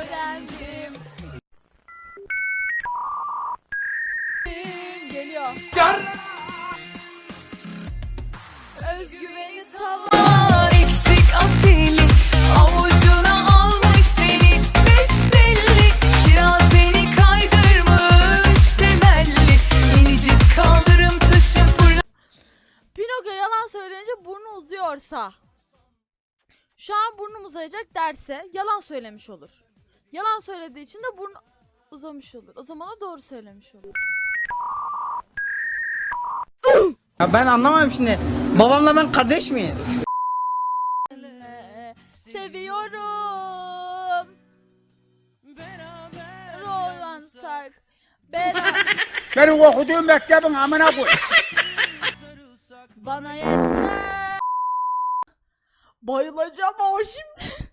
Öğrendim. Geliyor. Özgüveni tavan eksik afili Avucuna almış seni besbelli Şirazeni kaydırmış temelli Minicik kaldırım taşı fırla Pinokyo yalan söyleyince burnu uzuyorsa Şu an burnum uzayacak derse yalan söylemiş olur. Yalan söylediği için de burnu uzamış olur. O zaman o doğru söylemiş olur. Ya ben anlamam şimdi. Babamla ben kardeş miyiz? Seviyorum. Beraber olansak. Beraber Benim okuduğum mektebin amına koy. bana yetmez. Bayılacağım o şimdi.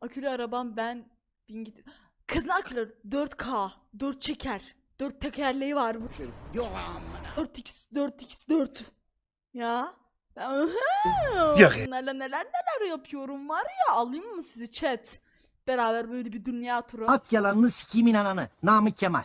Akülü arabam ben bin git. Kızın akülü 4K. 4 çeker. 4 tekerleği var bu. Yok amına. 4x 4x 4. Ya. Yok. Bunlarla neler neler yapıyorum var ya alayım mı sizi chat? Beraber böyle bir dünya turu. At yalanını sikimin ananı. Namık Kemal.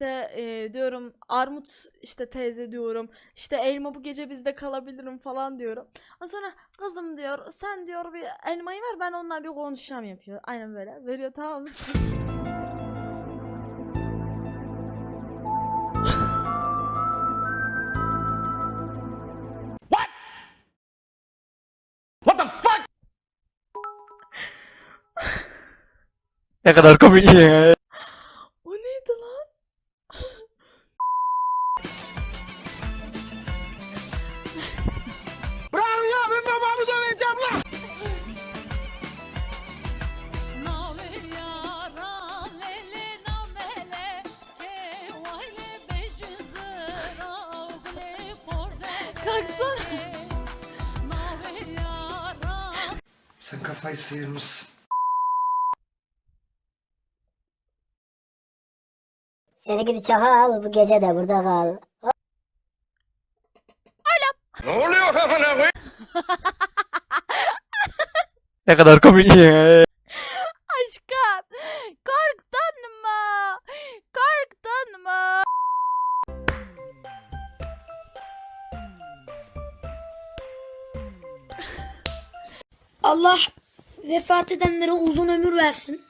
İşte e, diyorum armut işte teyze diyorum. İşte elma bu gece bizde kalabilirim falan diyorum. Ondan sonra kızım diyor sen diyor bir elmayı ver ben onunla bir konuşacağım yapıyor. Aynen böyle veriyor tamam mı? Ne kadar komik ya. O neydi lan? Kalksana. Sen kafayı sıyırmışsın. Seni gidi çakal bu gece de burada kal. Ne kadar komik ya. Allah vefat edenlere uzun ömür versin.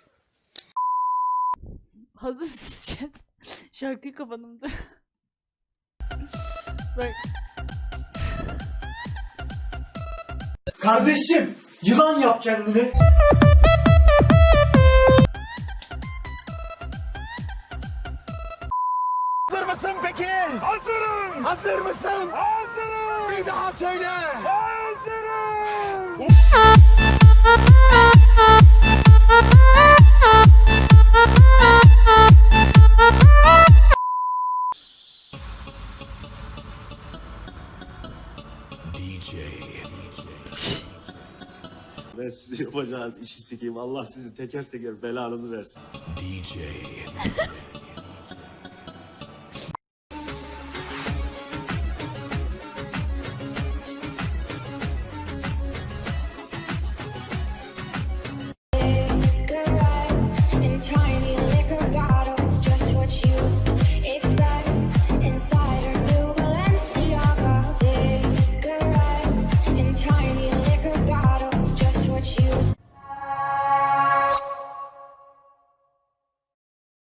Hazır mısınız chat? Şarkıyı kapadım dur. Bak Kardeşim yılan yap kendini. Hazır mısın peki? Hazırım. Hazır mısın? Hazırım. Bir daha söyle. Hazırım. Ben sizi yapacağınız işi sikeyim. Allah sizin teker teker belanızı versin. DJ.